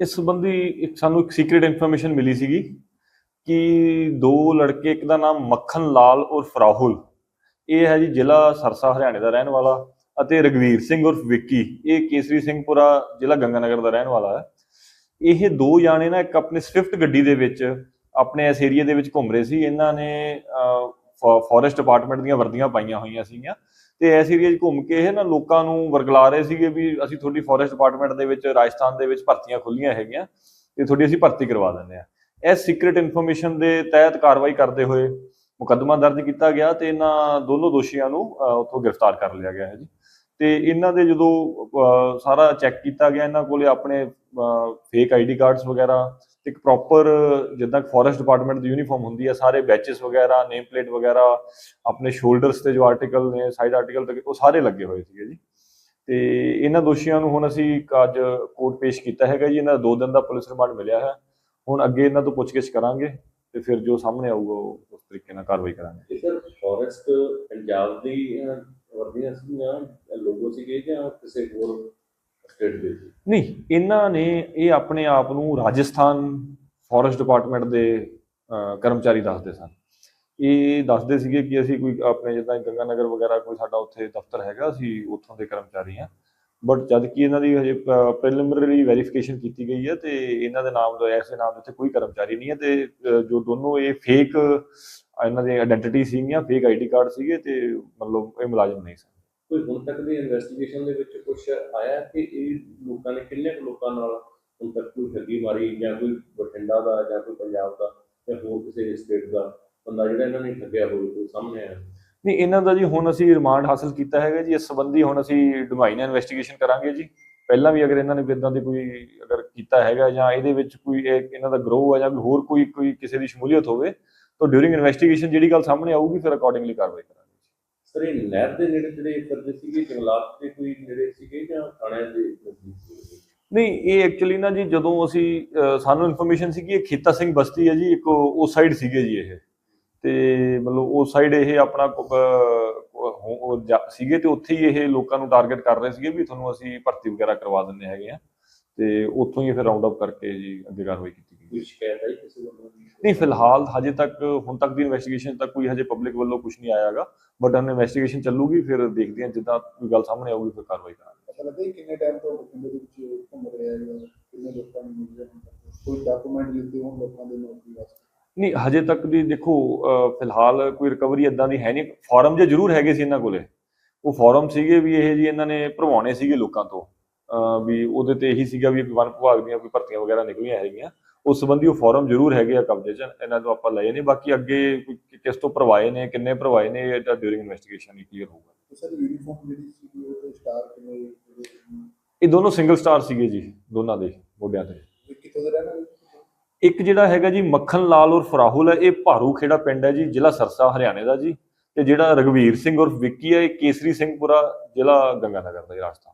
ਇਸ ਸੰਬੰਧੀ ਇੱਕ ਸਾਨੂੰ ਇੱਕ ਸੀਕ੍ਰੀਟ ਇਨਫੋਰਮੇਸ਼ਨ ਮਿਲੀ ਸੀਗੀ ਕਿ ਦੋ ਲੜਕੇ, ਇੱਕ ਦਾ ਨਾਮ ਮੱਖਣ ਲਾਲ ਉਰਫ ਰਾਹੁਲ, ਇਹ ਹੈ ਜੀ ਜ਼ਿਲ੍ਹਾ ਸਰਸਾ, ਹਰਿਆਣੇ ਦਾ ਰਹਿਣ ਵਾਲਾ ਅਤੇ ਰਗਵੀਰ ਸਿੰਘ ਉਰਫ ਵਿੱਕੀ, ਇਹ ਕੇਸਰੀ ਸਿੰਘਪੁਰਾ ਜ਼ਿਲ੍ਹਾ ਗੰਗਾਨਗਰ ਦਾ ਰਹਿਣ ਵਾਲਾ ਹੈ। ਇਹ ਦੋ ਜਾਣੇ ਨਾ ਇੱਕ ਆਪਣੀ ਸਵਿਫਟ ਗੱਡੀ ਦੇ ਵਿੱਚ ਆਪਣੇ ਇਸ ਏਰੀਆ ਦੇ ਵਿੱਚ ਘੁੰਮ ਰਹੇ ਸੀ। ਇਹਨਾਂ ਨੇ ਫੋਰੈਸਟ ਡਿਪਾਰਟਮੈਂਟ ਦੀਆਂ ਵਰਦੀਆਂ ਪਾਈਆਂ ਹੋਈਆਂ ਸੀਗੀਆਂ। ਤੇ ਇਸ ਏਰੀਆ 'ਚ ਘੁੰਮ ਕੇ ਇਹ ਨਾ ਲੋਕਾਂ ਨੂੰ ਵਰਗਲਾ ਰਹੇ ਸੀਗੇ ਵੀ ਅਸੀਂ ਤੁਹਾਡੀ ਫੋਰੈਸਟ ਡਿਪਾਰਟਮੈਂਟ ਦੇ ਵਿੱਚ, ਰਾਜਸਥਾਨ ਦੇ ਵਿੱਚ ਭਰਤੀਆਂ ਖੁੱਲੀਆਂ ਹੈਗੀਆਂ, ਤੇ ਤੁਹਾਡੀ ਅਸੀਂ ਭਰਤੀ ਕਰਵਾ ਦਿੰਦੇ ਆ ਇਸ ਸੀਕ੍ਰੀਟ ਇਨਫੋਰਮੇਸ਼ਨ ਦੇ ਤਹਿਤ ਕਾਰਵਾਈ ਕਰਦੇ ਹੋਏ ਮੁਕੱਦਮਾ ਦਰਜ ਕੀਤਾ ਗਿਆ ਤੇ ਇਹਨਾਂ ਦੋਨੋਂ ਦੋਸ਼ੀਆਂ ਨੂੰ ਉੱਥੋਂ ਗ੍ਰਿਫਤਾਰ ਕਰ ਲਿਆ ਗਿਆ ਹੈ ਜੀ। ਤੇ ਇਹਨਾਂ ਦੇ ਜਦੋਂ ਸਾਰਾ ਚੈੱਕ ਕੀਤਾ ਗਿਆ, ਇਹਨਾਂ ਕੋਲੇ ਆਪਣੇ ਫੇਕ ਆਈਡੀ ਕਾਰਡਸ ਵਗੈਰਾ ਇੱਕ ਪ੍ਰੋਪਰ ਜਿੱਦਾਂ ਫੋਰੈਸਟ ਡਿਪਾਰਟਮੈਂਟ ਦੀ ਯੂਨੀਫਾਰਮ ਹੁੰਦੀ ਹੈ ਸਾਰੇ ਬੈਚਸ ਵਗੈਰਾ ਨੇਮ ਪਲੇਟ ਵਗੈਰਾ ਆਪਣੇ ਸ਼ੋਲਡਰਸ ਤੇ ਜੋ ਆਰਟੀਕਲ ਨੇ ਸਾਈਡ ਆਰਟੀਕਲ ਤੇ ਉਹ ਸਾਰੇ ਲੱਗੇ ਹੋਏ ਸੀਗੇ ਜੀ। ਤੇ ਇਹਨਾਂ ਦੋਸ਼ੀਆਂ ਨੂੰ ਹੁਣ ਅਸੀਂ ਇੱਕ ਅੱਜ ਕੋਰਟ ਪੇਸ਼ ਕੀਤਾ ਹੈਗਾ ਜੀ ਇਹਨਾਂ ਦਾ 2 ਦਿਨ ਦਾ ਪੁਲਿਸ ਰਿਮਾਂਡ ਮਿਲਿਆ ਹੈ। ਹੁਣ ਅੱਗੇ ਇਹਨਾਂ ਤੋਂ ਪੁੱਛਗਿੱਛ ਕਰਾਂਗੇ ਤੇ ਫਿਰ ਜੋ ਸਾਹਮਣੇ ਆਊਗਾ ਉਹ ਉਸ ਤਰੀਕੇ ਨਾਲ ਕਾਰਵਾਈ ਕਰਾਂਗੇ। ਸਰ ਫੋਰੈਸਟ ਪੰਜਾਬ ਦੀ ਅਹ, ਵਰਦੀਆਂ ਸੀਗੀਆਂ ਲੋਗੋ ਸੀਗੇ ਜਾਂ ਕਿਸੇ ਹੋਰ ਸਟੇਟ ਦੇ ਨਹੀਂ, ਇਹਨਾਂ ਨੇ ਇਹ ਆਪਣੇ ਆਪ ਨੂੰ ਰਾਜਸਥਾਨ ਫੋਰੈਸਟ ਡਿਪਾਰਟਮੈਂਟ ਦੇ ਕਰਮਚਾਰੀ ਦੱਸਦੇ ਸਨ। ਇਹ ਦੱਸਦੇ ਸੀਗੇ ਕਿ ਅਸੀਂ ਕੋਈ ਆਪਣੇ ਜਿੱਦਾਂ ਗੰਗਾ ਨਗਰ ਵਗੈਰਾ ਕੋਈ ਸਾਡਾ ਉੱਥੇ ਦਫ਼ਤਰ ਹੈਗਾ, ਅਸੀਂ ਉੱਥੋਂ ਦੇ ਕਰਮਚਾਰੀ ਹਾਂ। ਬਟ ਜਦ ਕਿ ਇਹਨਾਂ ਦੀ ਹਜੇ ਪ੍ਰੀਲਿਮਿਨਰੀ ਵੈਰੀਫਿਕੇਸ਼ਨ ਕੀਤੀ ਗਈ ਹੈ ਤੇ ਇਹਨਾਂ ਦੇ ਨਾਮ ਦਾ ਐਸੇ ਨਾਮ ਦੇ ਉੱਤੇ ਕੋਈ ਕਰਮਚਾਰੀ ਨਹੀਂ ਹੈ ਤੇ ਜੋ ਦੋਨੋਂ ਇਹ ਫੇਕ ਇਹਨਾਂ ਦੀ ਆਇਡੈਂਟੀਟੀ ਸੀਗੀਆਂ ਫੇਕ ਆਈਡੀ ਕਾਰਡ ਸੀਗੇ ਤੇ ਮਤਲਬ ਇਹ ਮੁਲਾਜ਼ਮ ਨਹੀਂ ਸਨ। ਕੋਈ ਹੁਣ ਤੱਕ ਦੀ ਇਨਵੈਸਟੀਗੇਸ਼ਨ ਦੇ ਵਿੱਚ ਕੁਝ ਆਇਆ ਕਿ ਇਹ ਲੋਕਾਂ ਨੇ ਕਿੰਨੇ ਕੁ ਲੋਕਾਂ ਨਾਲ ਹੁਣ ਤੱਕ ਕੋਈ ਠੱਗੀ ਮਾਰੀ ਜਾਂ ਕੋਈ ਬਠਿੰਡਾ ਦਾ ਜਾਂ ਕੋਈ ਪੰਜਾਬ ਦਾ ਜਾਂ ਹੋਰ ਕਿਸੇ ਸਟੇਟ ਦਾ ਬੰਦਾ ਜਿਹੜਾ ਇਹਨਾਂ ਨੇ ਠੱਗਿਆ ਹੋਵੇ, ਕੋਈ ਸਾਹਮਣੇ ਆਇਆ? ਨਹੀਂ, ਇਹਨਾਂ ਦਾ ਜੀ ਹੁਣ ਅਸੀਂ ਰਿਮਾਂਡ ਹਾਸਲ ਕੀਤਾ ਹੈਗਾ ਜੀ, ਇਸ ਸੰਬੰਧੀ ਹੁਣ ਅਸੀਂ ਡੂੰਘਾਈ ਇਨਵੈਸਟੀਗੇਸ਼ਨ ਕਰਾਂਗੇ ਜੀ। ਪਹਿਲਾਂ ਵੀ ਅਗਰ ਇਹਨਾਂ ਨੇ ਇਦਾਂ ਦੀ ਕੋਈ ਅਗਰ ਕੀਤਾ ਹੈਗਾ ਜਾਂ ਇਹਦੇ ਵਿੱਚ ਕੋਈ ਇਹਨਾਂ ਦਾ ਗਰੋਹ ਆ ਜਾਂ ਕੋਈ ਹੋਰ ਕੋਈ ਕੋਈ ਕਿਸੇ ਦੀ ਸ਼ਮੂਲੀਅਤ ਹੋਵੇ, ਤਾਂ ਡਿਊਰਿੰਗ ਇਨਵੈਸਟੀਗੇਸ਼ਨ ਜਿਹੜੀ ਗੱਲ ਸਾਹਮਣੇ ਆਊਗੀ, ਫਿਰ ਅਕੋਰਡਿੰਗਲੀ ਕਾਰਵਾਈ ਕਰਾਂਗੇ। ਸਰ ਇਹ ਨਹਿਰ ਦੇ ਨੇੜੇ ਜਿਹੜੇ ਫਿਰਦੇ ਸੀਗੇ, ਜੰਗਲਾਤ ਦੇ ਕੋਈ ਨੇੜੇ ਸੀਗੇ ਜਾਂ ਥਾਣਿਆਂ ਦੇ ਨਜ਼ਦੀਕ ਸੀਗੇ? ਨਹੀਂ, ਇਹ ਐਕਚੁਅਲੀ ਨਾ ਜੀ ਜਦੋਂ ਅਸੀਂ ਸਾਨੂੰ ਇਨਫੋਰਮੇਸ਼ਨ ਸੀ ਕਿ ਇਹ ਖੇਤਾ ਸਿੰਘ ਬਸਤੀ ਹੈ ਜੀ, ਇੱਕ ਉਸ ਸਾਈਡ ਸੀਗੇ ਜੀ ਇਹ। ਤੇ ਮਤਲਬ ਉਸ ਸਾਈਡ ਇਹ ਆਪਣਾ ਸੀਗੇ ਤੇ ਉੱਥੇ ਹੀ ਇਹ ਲੋਕਾਂ ਨੂੰ ਟਾਰਗੇਟ ਕਰ ਰਹੇ ਸੀਗੇ ਵੀ ਤੁਹਾਨੂੰ ਅਸੀਂ ਭਰਤੀ ਵਗੈਰਾ ਕਰਵਾ ਦਿੰਦੇ ਹੈਗੇ ਆ। ਤੇ ਉੱਥੋਂ ਹੀ ਫਿਰ ਰਾਉਂਡ ਅਪ ਕਰਕੇ ਜੀ ਅੱਗੇ ਕਾਰਵਾਈ ਕੀਤੀ ਗਈ। ਕੋਈ ਸ਼ਿਕਾਇਤ ਆਈ ਕਿਸੇ ਵੱਲੋਂ ਨਹੀਂ ਫਿਲਹਾਲ ਹਜੇ ਤੱਕ ਹੁਣ ਤੱਕ ਦੀ ਇਨਵੈਸਟੀਗੇਸ਼ਨ ਤੱਕ ਕੋਈ ਹਜੇ ਪਬਲਿਕ ਵੱਲੋਂ ਕੁਝ ਨਹੀਂ ਆਇਆਗਾ ਬਟ ਹੁਣ ਇਨਵੈਸਟੀਗੇਸ਼ਨ ਚੱਲੂਗੀ ਫਿਰ ਦੇਖਦੇ ਹਾਂ ਜਿੱਦਾਂ ਕੋਈ ਗੱਲ ਸਾਹਮਣੇ ਆਊਗੀ ਫਿਰ ਕਾਰਵਾਈ ਕਰਾਂਗੇ। ਪਤਾ ਲੱਗਾ ਜੀ ਕਿੰਨੇ ਟਾਈਮ ਤੋਂ ਬਠਿੰਡੇ ਦੇ ਵਿੱਚ ਘੁੰਮ ਰਿਹਾ ਹੈ ਕਿੰਨੇ ਲੋਕਾਂ ਨੂੰ ਮਿਲ ਰਿਹਾ ਕੋਈ ਡਾਕੂਮੈਂਟ ਲਿੱਤੇ ਹੋਣ ਲੋਕਾਂ ਦੇ ਨੌਕਰੀ ਵਾਸਤੇ? ਨਹੀਂ ਹਜੇ ਤੱਕ ਦੀ ਦੇਖੋ ਫਿਲਹਾਲ ਕੋਈ ਰਿਕਵਰੀ ਇਦਾਂ ਦੀ ਹੈ ਨਹੀਂ। ਫਾਰਮ ਜੇ ਜ਼ਰੂਰ ਹੈਗੇ ਸੀ ਇਹਨਾਂ ਕੋਲੇ। ਉਹ ਫਾਰਮ ਸੀਗੇ ਵੀ ਇਹ ਜੀ ਇਹਨਾਂ ਨੇ ਭਰਵਾਉਣੇ ਸੀਗੇ ਲੋਕਾਂ ਤੋਂ। ਵੀ ਉਹਦੇ ਤੇ ਇਹੀ ਸੀਗਾ ਵੀ ਵਨ ਵਿਭਾਗ ਦੀਆਂ ਕੋਈ ਭਰਤੀਆਂ ਵਗੈਰਾ ਨਿਕਲੀਆਂ ਹੈਗੀਆਂ। ਉਸ ਸੰਬੰਧੀ ਉਹ ਫਾਰਮ ਜ਼ਰੂਰ ਹੈਗੇ ਆ ਕਬਜ਼ੇ 'ਚ ਇਹਨਾਂ ਤੋਂ ਆਪਾਂ ਲਏ ਨਹੀਂ। ਬਾਕੀ ਅੱਗੇ ਕਿਸ ਤੋਂ ਭਰਵਾਏ ਨੇ ਕਿੰਨੇ ਭਰਵਾਏ ਨੇ ਇਹ ਤਾਂ ਡਿਊਰਿੰਗ ਇਨਵੈਸਟੀਗੇਸ਼ਨ ਹੀ ਕਲੀਅਰ ਹੋਊਗਾ। ਸਰ ਯੂਨੀਫਾਰਮ ਜਿਹੜੀ ਸੀ ਉਹ ਸਟਾਰ ਕਿਵੇਂ ਜਿਹੜੇ ਇਹ ਦੋਨੋਂ ਸਿੰਗਲ ਸਟਾਰ ਸੀਗੇ ਜੀ ਦੋਨਾਂ ਦੇ ਮੋਢਿਆਂ ਤੇ। ਕਿੱਥੋਂ ਦੇ ਰਹਿਣ? ਇੱਕ ਜਿਹੜਾ ਹੈਗਾ ਜੀ ਮੱਖਣ ਲਾਲ ਉਰਫ ਰਾਹੁਲ ਹੈ ਇਹ ਭਾਰੂ ਖੇੜਾ ਪਿੰਡ ਹੈ ਜੀ ਜ਼ਿਲ੍ਹਾ ਸਰਸਾ ਹਰਿਆਣੇ ਦਾ ਜੀ। ਤੇ ਜਿਹੜਾ ਰਗਵੀਰ ਸਿੰਘ ਉਰਫ ਵਿੱਕੀ ਹੈ ਇਹ ਕੇਸਰੀ ਸਿੰਘਪੁਰਾ ਜ਼ਿਲ੍ਹਾ ਗੰਗਾਨਗਰ ਦਾ ਜੀ ਰਾਜਸਥਾਨ।